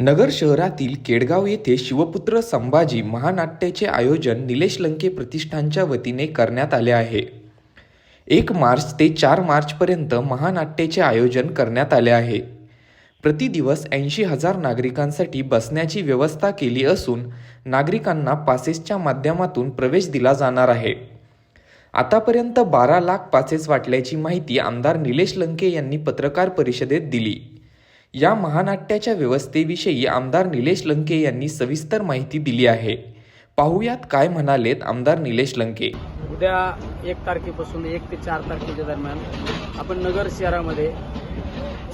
नगर शहरातील केडगाव येथे शिवपुत्र संभाजी महानाट्याचे आयोजन निलेश लंके प्रतिष्ठानच्या वतीने करण्यात आले आहे. एक मार्च ते चार मार्चपर्यंत महानाट्याचे आयोजन करण्यात आले आहे. प्रतिदिवस ऐंशी हजार नागरिकांसाठी बसण्याची व्यवस्था केली असून नागरिकांना पासेसच्या माध्यमातून प्रवेश दिला जाणार आहे. आतापर्यंत बारा लाख पासेस वाटल्याची माहिती आमदार निलेश लंके यांनी पत्रकार परिषदेत दिली. या महानाट्याच्या व्यवस्थेविषयी आमदार निलेश लंके यांनी सविस्तर माहिती दिली आहे. पाहुयात काय म्हणालेत आमदार निलेश लंके. उद्या एक तारखेपासून एक ते चार तारखेच्या दरम्यान आपण नगर शहरामध्ये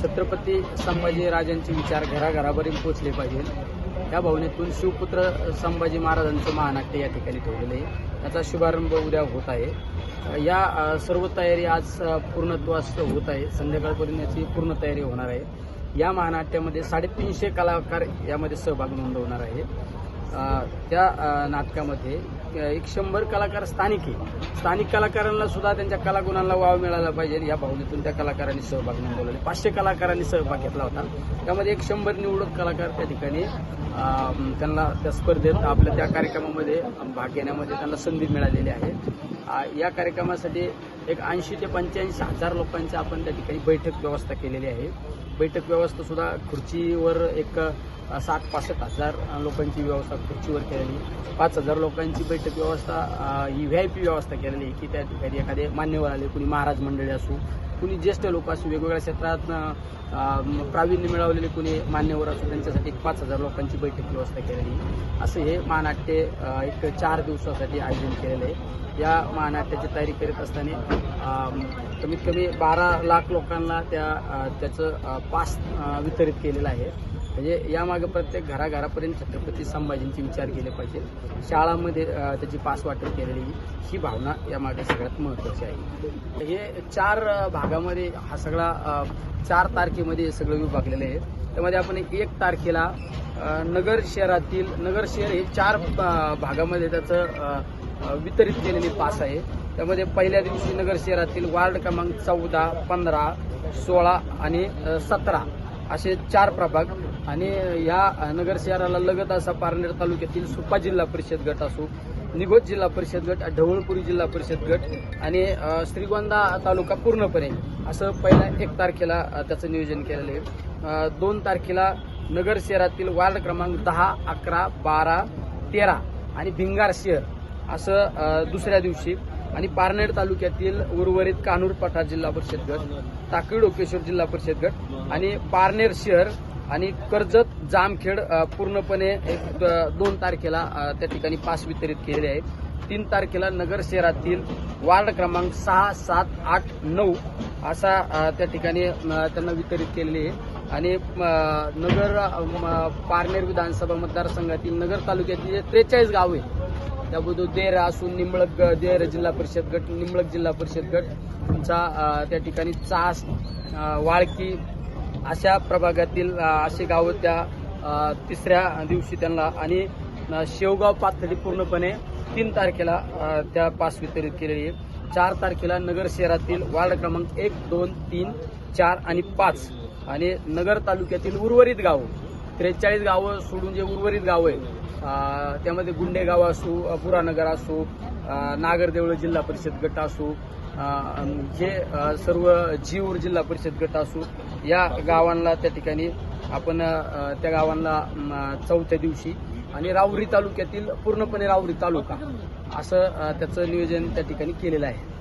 छत्रपती संभाजी राजांचे विचार घराघरापर्यंत पोहोचले पाहिजे. त्या भावनेतून शिवपुत्र संभाजी महाराजांचं महानाट्य या ठिकाणी ठेवलेलं आहे. त्याचा शुभारंभ उद्या होत आहे. या सर्व तयारी आज पूर्णत्वास होत आहे. संध्याकाळपर्यंत याची पूर्ण तयारी होणार आहे. या महानाट्यामध्ये साडेतीनशे कलाकार यामध्ये सहभाग नोंदवणार आहे त्या नाटकामध्ये एक शंभर कलाकार स्थानिक आहे स्थानिक कलाकारांना सुद्धा त्यांच्या कलागुणांना वाव मिळाला पाहिजे. या भावनेतून त्या कलाकारांनी सहभाग नोंदवला पाचशे कलाकारांनी सहभाग घेतला होता. त्यामध्ये एक शंभर निवडक कलाकार त्या ठिकाणी त्यांना त्या स्पर्धेत आपल्या त्या कार्यक्रमामध्ये भाग घेण्यामध्ये त्यांना संधी मिळालेली आहे. या कार्यक्रमासाठी एक ऐंशी ते पंच्याऐंशी हजार लोकांची आपण त्या ठिकाणी बैठक व्यवस्था केलेली आहे. बैठक व्यवस्था सुद्धा खुर्चीवर एक साठ पासष्ट हजार लोकांची व्यवस्था खुर्चीवर केलेली. पाच हजार लोकांची बैठक व्यवस्था ही व्ही आय पी व्यवस्था केलेली आहे की त्या ठिकाणी एखादे मान्यवर आले कुणी महाराज मंडळी असू कुणी ज्येष्ठ लोक असू वेगवेगळ्या क्षेत्रात प्रावीण्य मिळवलेले कुणी मान्यवर असू त्यांच्यासाठी एक पाच हजार लोकांची बैठक व्यवस्था केलेली. असं हे महानाट्य एक चार दिवसासाठी आयोजन केलेलं आहे. या महानाट्याची तयारी करीत असताना कमीत कमी बारा लाख लोकांना त्या त्याचं पास वितरित केलेलं आहे. म्हणजे यामागे प्रत्येक घराघरापर्यंत छत्रपती संभाजींचे विचार केले पाहिजे. शाळामध्ये त्याची पास वाटप केलेली ही भावना यामागे सगळ्यात महत्त्वाची आहे. हे चार भागामध्ये हा सगळा चार तारखेमध्ये सगळं विभागलेलं आहे त्यामध्ये आपण एक तारखेला नगर शहरातील नगर शहर हे चार भागामध्ये त्याचं वितरित केलेली पास आहे. त्यामध्ये पहिल्या दिवशी नगर शहरातील वार्ड क्रमांक चौदा पंधरा सोळा आणि सतरा असे चार प्रभाग आणि या नगर शहराला लगत असा पारनेर तालुक्यातील सुपा जिल्हा परिषद गट असो निगोज जिल्हा परिषद गट ढवळपुरी जिल्हा परिषद गट आणि श्रीगोंदा तालुका पूर्णपणे असं पहिल्या एक तारखेला त्याचं नियोजन केलेलं आहे. दोन तारखेला नगर शहरातील वार्ड क्रमांक दहा अकरा बारा तेरा आणि भिंगार शहर असं दुसऱ्या दिवशी आणि पारनेर तालुक्यातील उर्वरित कानूर पठार जिल्हा परिषद गट टाकळी डोकेश्वर जिल्हा परिषद गट आणि पारनेर शहर आणि कर्जत जामखेड पूर्णपणे एक दोन तारखेला त्या ठिकाणी पास वितरित केलेले आहेत. तीन तारखेला नगर शहरातील वार्ड क्रमांक सहा सात आठ नऊ असा त्या ठिकाणी त्यांना वितरित केलेली आहे. आणि नगर म, पारनेर विधानसभा मतदारसंघातील नगर तालुक्यातील जे त्रेचाळीस गाव आहे त्याबद्दल देर असून निंबळक देर जिल्हा परिषद गट निंबळक जिल्हा परिषद गट तुमचा त्या ठिकाणी चास वाळकी अशा प्रभागातील अशी गावं त्या तिसऱ्या दिवशी त्यांना आणि शेवगाव पातळी पूर्णपणे तीन तारखेला त्या पास वितरित केलेली आहे. चार तारखेला नगर शहरातील वार्ड क्रमांक एक दोन तीन चार आणि पाच आणि नगर तालुक्यातील उर्वरित गावं त्रेचाळीस गावं सोडून जे उर्वरित गावं आहेत त्यामध्ये गुंडेगाव असो पुरानगर असो नागरदेवळ जिल्हा परिषद गट असो जे सर्व जीवर जिल्हा परिषद गट असो या गावांना त्या ठिकाणी आपण त्या गावांना चौथ्या दिवशी आणि राऊरी तालुक्यातील पूर्णपणे राऊरी तालुका असं त्याचं नियोजन त्या ठिकाणी केलेलं आहे.